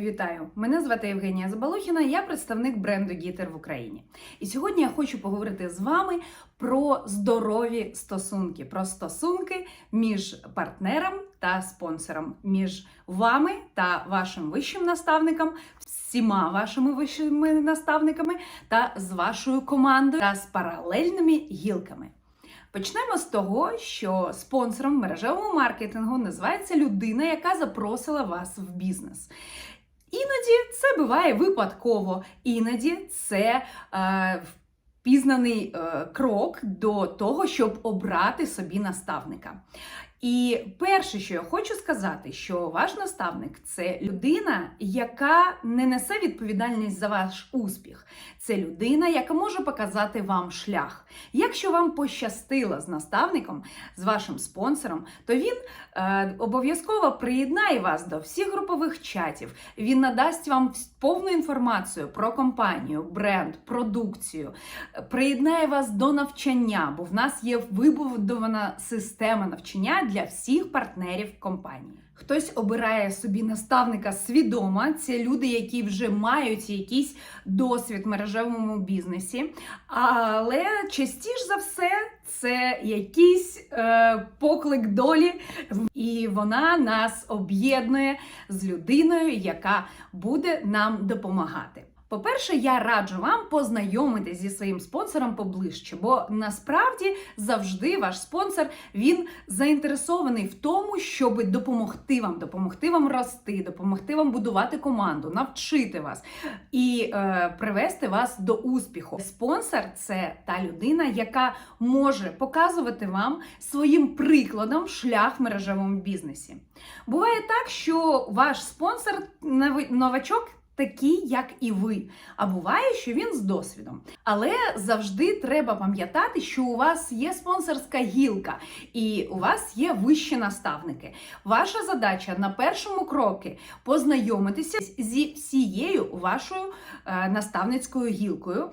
Вітаю! Мене звати Євгенія Забалохіна, я представник бренду Гітер в Україні. І сьогодні я хочу поговорити з вами про здорові стосунки, про стосунки між партнером та спонсором, між вами та вашим вищим наставником, всіма вашими вищими наставниками та з вашою командою та з паралельними гілками. Почнемо з того, що спонсором мережевого маркетингу називається людина, яка запросила вас в бізнес. Іноді це буває випадково, іноді це е, впізнаний е, крок до того, щоб обрати собі наставника. І перше, що я хочу сказати, що ваш наставник це людина, яка не несе відповідальність за ваш успіх. Це людина, яка може показати вам шлях. Якщо вам пощастило з наставником, з вашим спонсором, то він е, обов'язково приєднає вас до всіх групових чатів. Він надасть вам повну інформацію про компанію, бренд, продукцію, приєднає вас до навчання, бо в нас є вибудована система навчання для всіх партнерів компанії. Хтось обирає собі наставника свідомо. Це люди, які вже мають якийсь досвід в мережевому бізнесі. Але частіше за все це якийсь е, поклик долі, і вона нас об'єднує з людиною, яка буде нам допомагати. По-перше, я раджу вам познайомитись зі своїм спонсором поближче, бо насправді завжди ваш спонсор він заінтересований в тому, щоб допомогти вам, допомогти вам рости, допомогти вам будувати команду, навчити вас і е, привести вас до успіху. Спонсор це та людина, яка може показувати вам своїм прикладом шлях в мережевому бізнесі. Буває так, що ваш спонсор новачок. Такий, як і ви, а буває, що він з досвідом. Але завжди треба пам'ятати, що у вас є спонсорська гілка, і у вас є вищі наставники. Ваша задача на першому крокі познайомитися зі всією вашою е, наставницькою гілкою.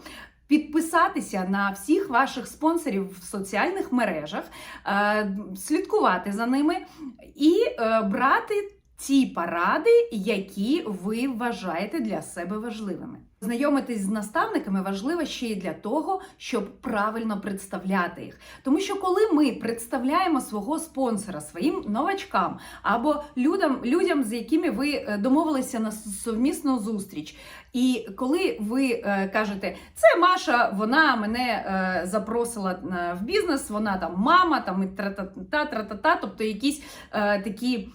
Підписатися на всіх ваших спонсорів в соціальних мережах, е, слідкувати за ними і е, брати ті поради, які ви вважаєте для себе важливими. Знайомитись з наставниками важливо ще й для того, щоб правильно представляти їх. Тому що коли ми представляємо свого спонсора своїм новачкам або людям, людям з якими ви е, домовилися на совмісну зустріч, і коли ви е, кажете, це Маша, вона мене е, запросила в бізнес, вона там мама, там і тра-та-та, тра-та-та, тобто якісь такі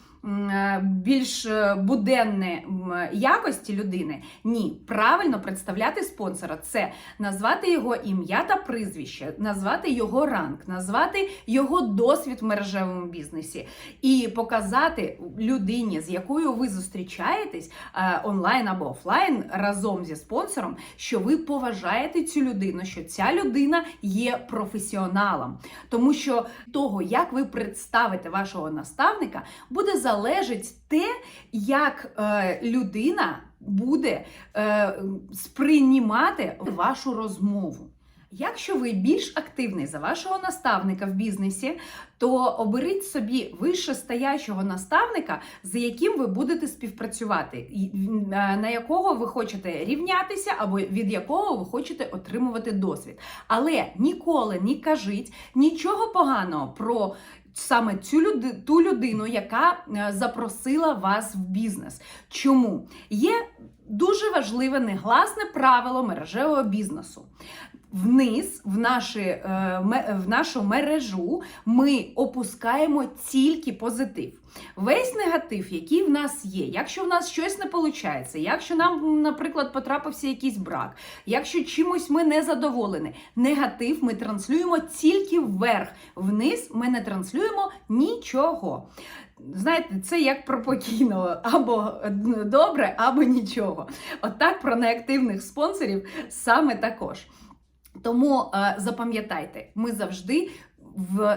більш е, буденні м, якості людини. Ні, правильно представляти спонсора це назвати його ім'я та прізвище, назвати його ранг, назвати його досвід в мережевому бізнесі і показати людині, з якою ви зустрічаєтесь е, онлайн або офлайн разом зі спонсором, що ви поважаєте цю людину, що ця людина є професіоналом. Тому що того, як ви представите вашого наставника, буде залежить те, як е, людина буде е, сприймати вашу розмову. Якщо ви більш активний за вашого наставника в бізнесі, то оберіть собі вищестоящого наставника, з яким ви будете співпрацювати, е, на якого ви хочете рівнятися, або від якого ви хочете отримувати досвід. Але ніколи не кажіть нічого поганого про саме цю люди, ту людину, яка е, запросила вас в бізнес. Чому? Є дуже важливе негласне правило мережевого бізнесу. Вниз, в, наші, е, в нашу мережу, ми опускаємо тільки позитив. Весь негатив, який в нас є, якщо в нас щось не виходить, якщо нам, наприклад, потрапився якийсь брак, якщо чимось ми не задоволені, негатив ми транслюємо тільки вверх. Вниз ми не транслюємо нічого. Знаєте, це як про покійного, або добре, або нічого. Отак про неактивних спонсорів саме також. Тому е, запам'ятайте, ми завжди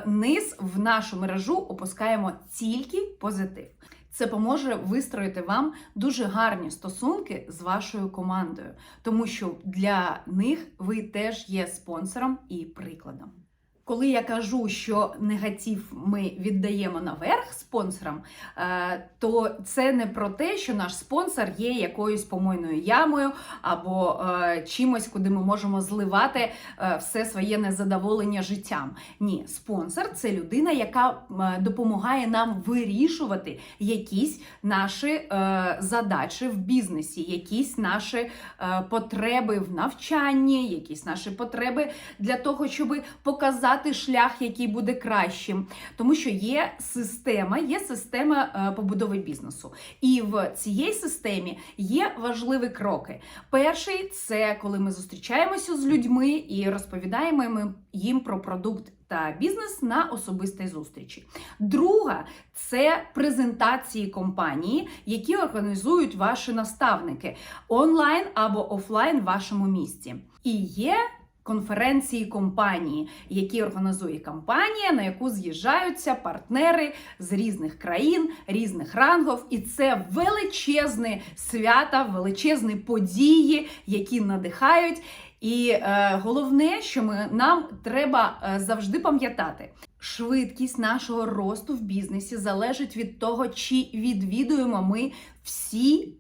вниз в нашу мережу опускаємо тільки позитив. Це поможе вистроїти вам дуже гарні стосунки з вашою командою, тому що для них ви теж є спонсором і прикладом. Коли я кажу, що негатив ми віддаємо наверх спонсорам, е, то це не про те, що наш спонсор є якоюсь помойною ямою або е, чимось, куди ми можемо зливати е, все своє незадоволення життям. Ні, спонсор це людина, яка допомагає нам вирішувати якісь наші задачі в бізнесі, якісь наші потреби в навчанні, якісь наші потреби для того, щоб показати обрати шлях, який буде кращим, тому що є система, є система е, побудови бізнесу. І в цій системі є важливі кроки. Перший це коли ми зустрічаємося з людьми і розповідаємо їм про продукт. Та бізнес на особистій зустрічі. Друга це презентації компанії, які організують ваші наставники онлайн або офлайн в вашому місті. І є конференції компанії, які організує компанія, на яку з'їжджаються партнери з різних країн, різних рангів, і це величезне свята, величезні події, які надихають. І е, головне, що ми нам треба е, завжди пам'ятати, швидкість нашого росту в бізнесі залежить від того, чи відвідуємо ми всі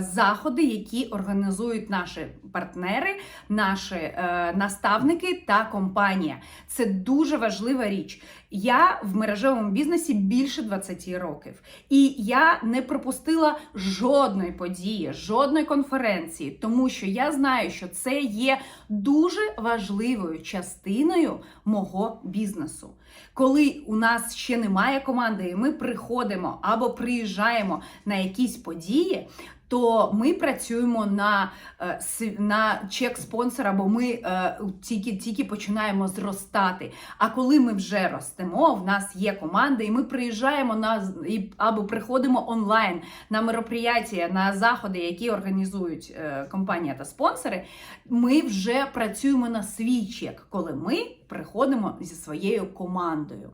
заходи, які організують наші партнери, наші е, наставники та компанія. Це дуже важлива річ. Я в мережевому бізнесі більше 20 років, і я не пропустила жодної події, жодної конференції, тому що я знаю, що це є дуже важливою частиною мого бізнесу. Коли у нас ще немає команди, і ми приходимо або приїжджаємо на якісь події, то ми працюємо на е, на чек спонсора, бо ми е, тільки тільки починаємо зростати. А коли ми вже ростемо, в нас є команда, і ми приїжджаємо на або приходимо онлайн на мероприятия, на заходи, які організують е, компанія та спонсори. Ми вже працюємо на свій чек, коли ми приходимо зі своєю командою.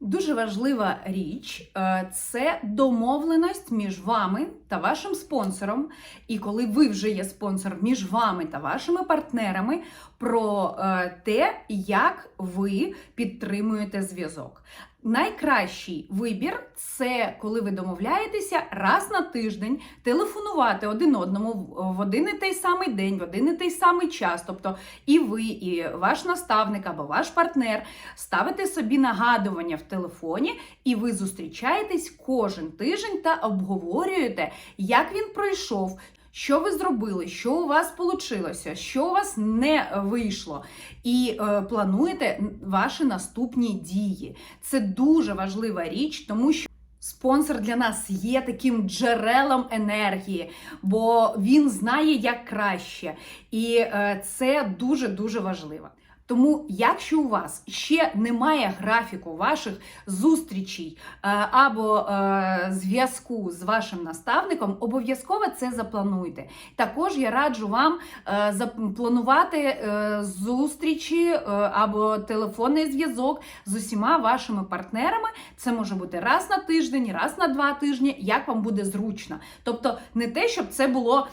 Дуже важлива річ е, це домовленість між вами та вашим спонсором. І коли ви вже є спонсор між вами та вашими партнерами, про е, те, як ви підтримуєте зв'язок. Найкращий вибір це коли ви домовляєтеся раз на тиждень телефонувати один одному в один і той самий день, в один і той самий час. Тобто і ви, і ваш наставник або ваш партнер ставите собі нагадування в телефоні, і ви зустрічаєтесь кожен тиждень та обговорюєте, як він пройшов, що ви зробили, що у вас вийшло, що у вас не вийшло, і е, плануєте ваші наступні дії. Це дуже важлива річ, тому що. Спонсор для нас є таким джерелом енергії, бо він знає як краще, і е, це дуже дуже важливо. Тому, якщо у вас ще немає графіку ваших зустрічей е, або е, зв'язку з вашим наставником, обов'язково це заплануйте. Також я раджу вам е, запланувати зустрічі або телефонний зв'язок з усіма вашими партнерами. Це може бути раз на тиждень, раз на два тижні, як вам буде зручно. Тобто, не те, щоб це було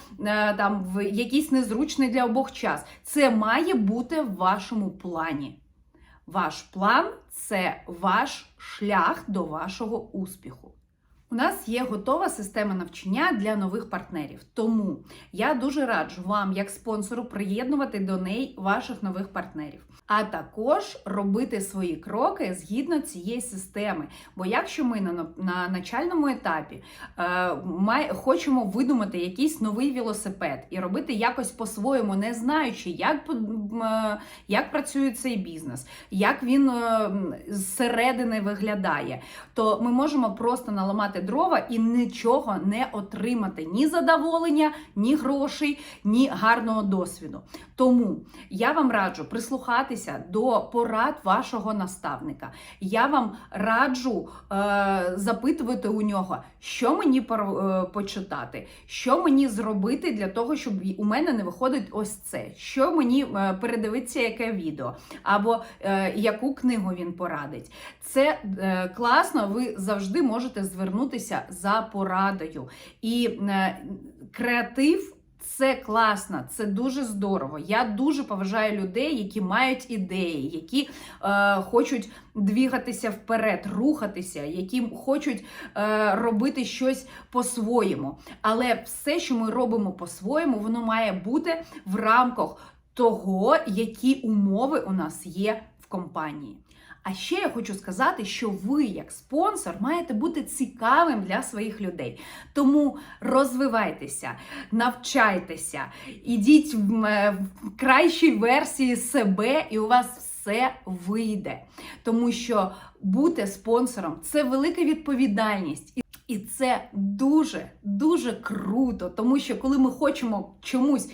там в якийсь незручний для обох час. Це має бути в вашому вашому плані. Ваш план це ваш шлях до вашого успіху. У нас є готова система навчання для нових партнерів. Тому я дуже раджу вам, як спонсору, приєднувати до неї ваших нових партнерів, а також робити свої кроки згідно цієї системи. Бо якщо ми на на начальному етапі е, май, хочемо видумати якийсь новий велосипед і робити якось по-своєму, не знаючи, як е, як працює цей бізнес, як він е, зсередини виглядає, то ми можемо просто наламати дрова і нічого не отримати ні задоволення, ні грошей, ні гарного досвіду. Тому я вам раджу прислухатися до порад вашого наставника. Я вам раджу е, запитувати у нього, що мені е, почитати, що мені зробити для того, щоб у мене не виходить ось це, що мені е, передивитися, яке відео, або е, яку книгу він порадить. Це е, класно, ви завжди можете звернутися за порадою. І е, креатив Це класно, це дуже здорово. Я дуже поважаю людей, які мають ідеї, які е, хочуть двігатися вперед, рухатися, які хочуть е, робити щось по-своєму. Але все, що ми робимо по-своєму, воно має бути в рамках того, які умови у нас є в компанії. А ще я хочу сказати, що ви, як спонсор, маєте бути цікавим для своїх людей. Тому розвивайтеся, навчайтеся, ідіть в, е, кращій версії себе, і у вас все вийде. Тому що бути спонсором це велика відповідальність. І- це дуже дуже круто, тому що коли ми хочемо чомусь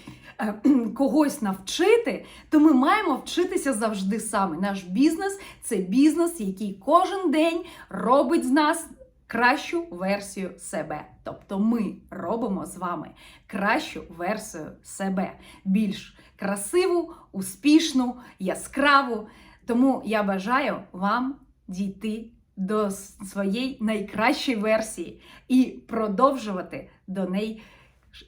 когось навчити, то ми маємо вчитися завжди саме. Наш бізнес це бізнес, який кожен день робить з нас кращу версію себе. Тобто ми робимо з вами кращу версію себе, більш красиву, успішну, яскраву. Тому я бажаю вам дійти до своєї найкращої версії і продовжувати до неї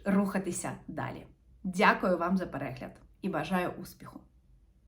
рухатися далі. Дякую вам за перегляд і бажаю успіху!